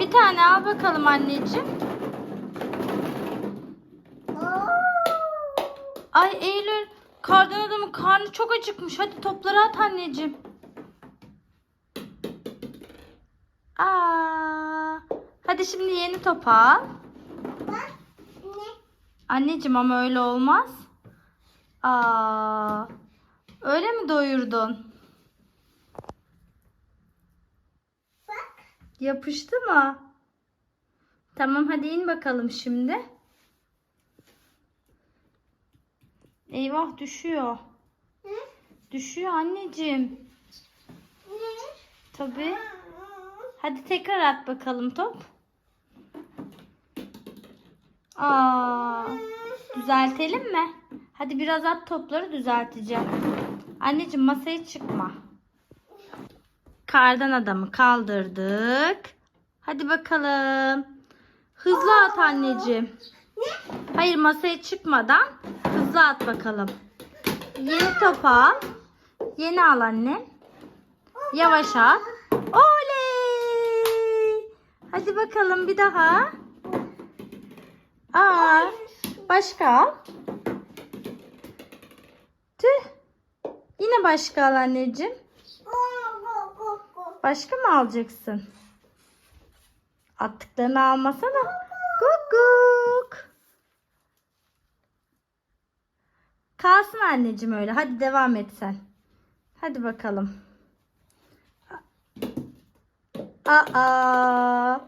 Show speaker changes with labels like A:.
A: Bir tane al bakalım anneciğim. Ay Eylül kardan adamın karnı çok acıkmış. Hadi topları at anneciğim. Aa, hadi şimdi yeni top al. Anneciğim ama öyle olmaz. Aa, öyle mi doyurdun? Yapıştı mı? Tamam hadi in bakalım şimdi. Eyvah düşüyor. Düşüyor anneciğim. Tabii. Hadi tekrar at bakalım top. Aa, düzeltelim mi? Hadi biraz at topları düzelteceğim. Anneciğim masaya çıkma. Kardan adamı kaldırdık. Hadi bakalım. Hızlı at anneciğim. Hayır masaya çıkmadan hızlı at bakalım. Yeni top al. Yeni al anne. Yavaş at. Oley! Hadi bakalım bir daha. Aa, başka al. Tüh. Yine başka al anneciğim. Başka mı alacaksın? Attıklarını almasana. Guguk. Kalsın anneciğim öyle. Hadi devam et sen. Hadi bakalım. Aa.